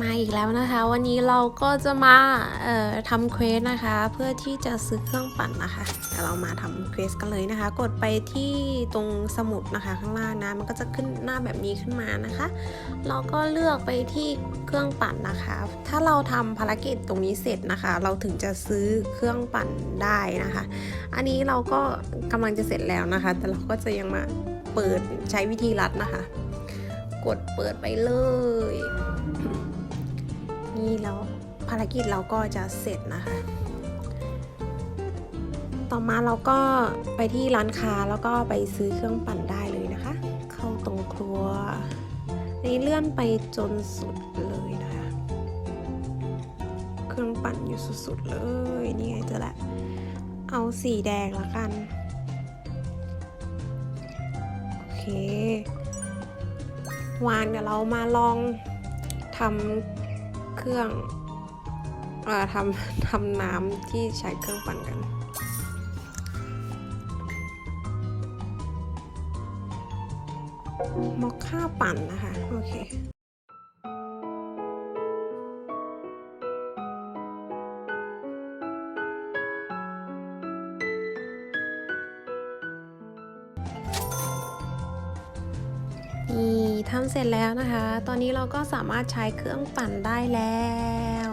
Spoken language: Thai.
มาอีกแล้วนะคะ วันนี้เราก็จะมาเอ่อทำเควสนะคะ เพื่อที่จะซื้อเครื่องปั่นนะคะเดี๋ยวเรามาทำเควสกันเลยนะคะ กดไปที่ตรงสมุดนะคะ ข้างล่างนะมันก็จะขึ้นหน้าแบบนี้ขึ้นมานะคะ เราก็เลือกไปที่เครื่องปั่นนะคะ ถ้าเราทำภารกิจตรงนี้เสร็จนะคะ เราถึงจะซื้อเครื่องปั่นได้นะคะ อันนี้เราก็กำลังจะเสร็จแล้วนะคะ แต่เราก็จะยังมาเปิดใช้วิธีรัดนะคะ กดเปิดไปเลย นี่แล้วภารกิจเราก็จะเสร็จนะคะ ต่อมาเราก็ไปที่ร้านค้าแล้วก็ไปซื้อเครื่องปั่นได้เลยนะคะ เข้าตรงครัวนี่เลื่อนไปจนสุดเลยนะคะ เครื่องปั่นอยู่สุดๆเลย นี่ไงเจอแล้วเอาสีแดงละกัน โอเค วางเดี๋ยวเรามาลองทำ เครื่องอ่อทำทำน้ำที่ใช้เครื่องปั่นกัน มอคค่าปั่นนะคะ โอเค นี่ทำเสร็จแล้วนะคะ ตอนนี้เราก็สามารถใช้เครื่องปั่นได้แล้ว